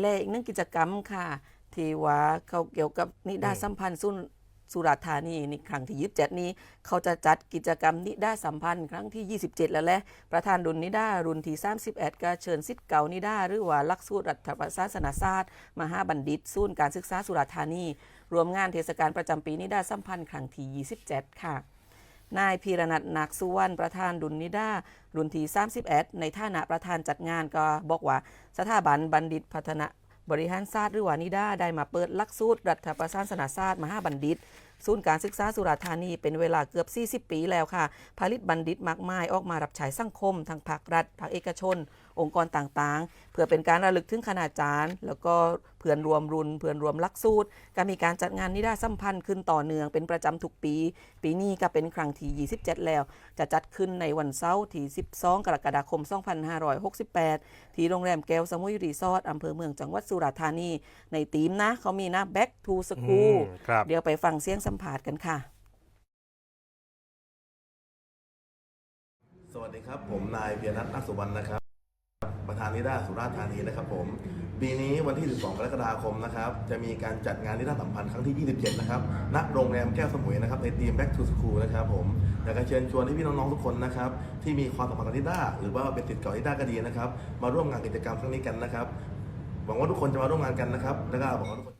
แลอีกนึงกิจกรรมค่ะที่ว่าเขาเกี่ยวกับนิดาสัมพันธ์สุนสุราษฎร์ธานีนี่ครั้งที่ยีิบเจ็ดนี้ เขาจะจัดกิจกรรมนิดาสัมพันธ์ครั้งที่ 27 แล้วแหละประธานรุ่นนิดารุ่นที่ 31 ก็เชิญสิทธิ์เก่านิดาหรือว่าลักสูตรรัฐประศาสนศาสตร์ มหาบัณฑิตศูนย์การศึกษาสุราษฎร์ธานี รวมงานเทศกาลประจำปีนิดาสัมพันธ์ครั้งที่ 27 ค่ะ นายพีรนัทนักสุวรรณประธานดุลนิดารุ่นที่31 ในฐานะประธานจัดงานก็บอกว่า สถาบันบัณฑิตพัฒนาบริหารศาสตร์หรือว่านิดาได้มาเปิดหลักสูตรรัฐประศาสนศาสตร์มหาบัณฑิตศูนย์การศึกษาสุราธานีเป็นเวลาเกือบ 40 ปีแล้วค่ะ ผลิตบัณฑิตมากมายออกมารับใช้สังคมทางภาครัฐ ภาคเอกชน องค์กรต่างๆ เพื่อเป็นการระลึกถึงคณาจารย์ แล้วก็ พื่อนรวมรุ่นเพื่อนรวมหลักสูตรก็มีการจัดงานนิดาสัมพันธ์ขึ้นต่อเนื่องเป็นประจำทุกปี ปีนี้ก็เป็นครั้งที่ 27 แล้ว จะจัดขึ้นในวันเสาร์ที่ 12 กรกฎาคม 2568 ที่โรงแรมแก้วสมุยรีสอร์ทอำเภอเมืองจังหวัดสุราษฎร์ธานี ในทีมนะเขามีนะ Back to อื School มครับเดี๋ยวไปฟังเสียงสัมภาษณ์กันค่ะสวัสดีครับ ผมนายเพียรนัทนักสุวรรณนะครับ ประธานนิด้าสุราษฎร์ธานีนะครับผม ปีนี้วันที่ 12 กรกฎาคมนะครับ จะมีการจัดงานนิด้าสัมพันธ์ครั้งที่ 27 นะครับ ณ โรงแรมแก้วสมุยนะครับ ในทีม Back to School นะครับผม อยากจะเชิญชวนให้พี่น้องๆ ทุกคนนะครับ ที่มีความสัมพันธ์กับนิด้าหรือว่าเป็นติดเก่านิด้าก็ดีนะครับ มาร่วมงานกิจกรรมครั้งนี้กันนะครับ หวังว่าทุกคนจะมาร่วมงานกันนะครับ แล้วก็หวังว่าทุกคน